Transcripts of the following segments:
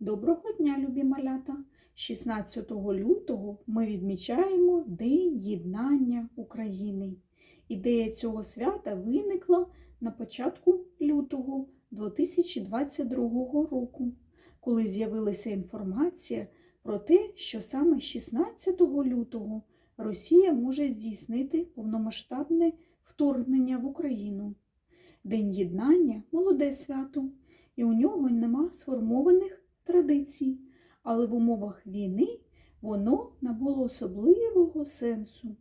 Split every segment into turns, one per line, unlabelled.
Доброго дня, любі малята! 16 лютого ми відмічаємо День єднання України. Ідея цього свята виникла на початку лютого 2022 року, коли з'явилася інформація про те, що саме 16 лютого Росія може здійснити повномасштабне вторгнення в Україну. День єднання молоде свято, і у нього нема сформованих традицій, але в умовах війни воно набуло особливого сенсу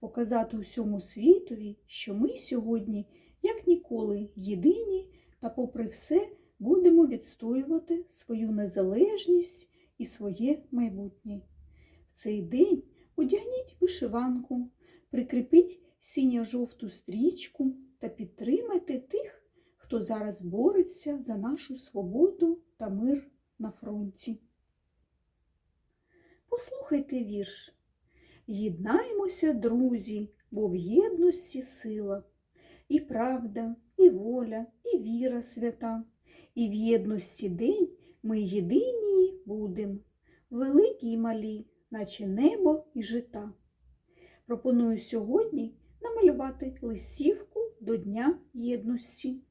показати усьому світові, що ми сьогодні, як ніколи, єдині та, попри все, будемо відстоювати свою незалежність і своє майбутнє. В цей день одягніть вишиванку, прикріпіть синьо-жовту стрічку та підтримайте тих, хто зараз бореться за нашу свободу та мир на фронті. Послухайте вірш. Єднаймося, друзі, бо в єдності сила, і правда, і воля, і віра свята, і в єдності день ми єдині будем, великі й малі, наче небо і жита. Пропоную сьогодні намалювати листівку до Дня єдності.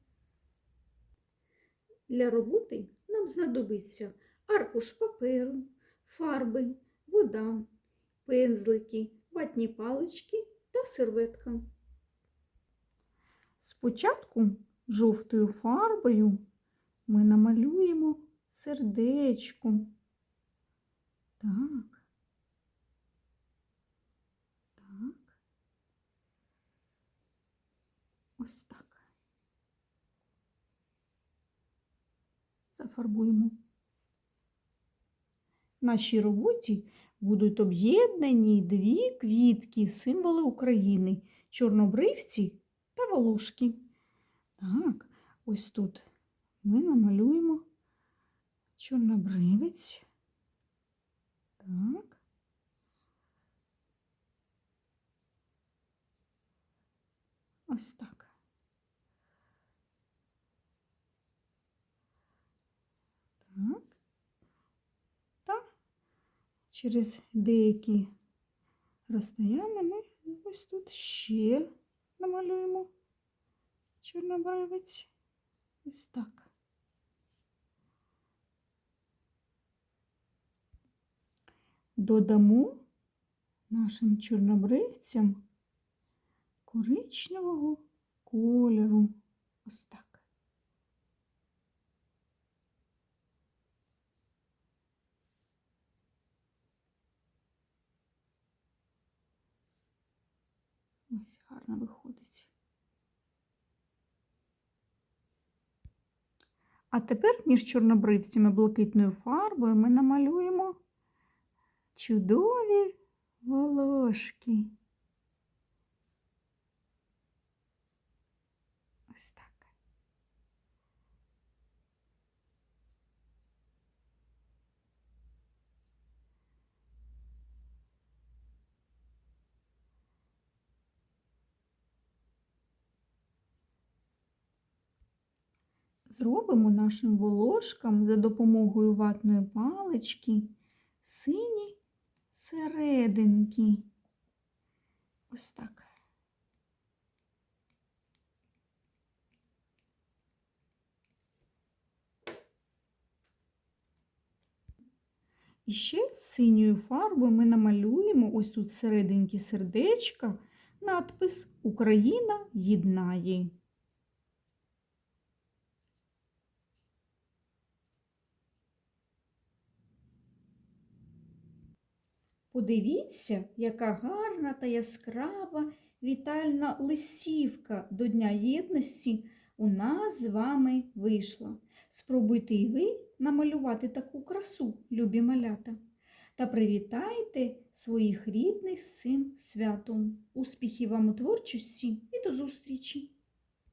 Для роботи знадобиться аркуш паперу, фарби, вода, пензлики, ватні палички та серветка. Спочатку жовтою фарбою ми намалюємо сердечко. Так. Так. Ось так. Зафарбуємо. В нашій роботі будуть об'єднані дві квітки, символи України, чорнобривці та волошки. Так, ось тут ми намалюємо чорнобривець. Так. Ось так. Так. Та через деякі розстояння ми ось тут ще намалюємо чорнобривець. Ось так. Додамо нашим чорнобривцям коричневого кольору. Ось так. Ось гарно виходить. А тепер між чорнобривцями блакитною фарбою ми намалюємо чудові волошки. Ось так. Зробимо нашим волошкам за допомогою ватної палички сині серединки. Ось так. І ще синьою фарбою ми намалюємо ось тут серединки сердечка надпис Україна єднає. Подивіться, яка гарна та яскрава вітальна листівка до Дня єдності у нас з вами вийшла. Спробуйте і ви намалювати таку красу, любі малята, та привітайте своїх рідних з цим святом. Успіхів вам у творчості і до зустрічі!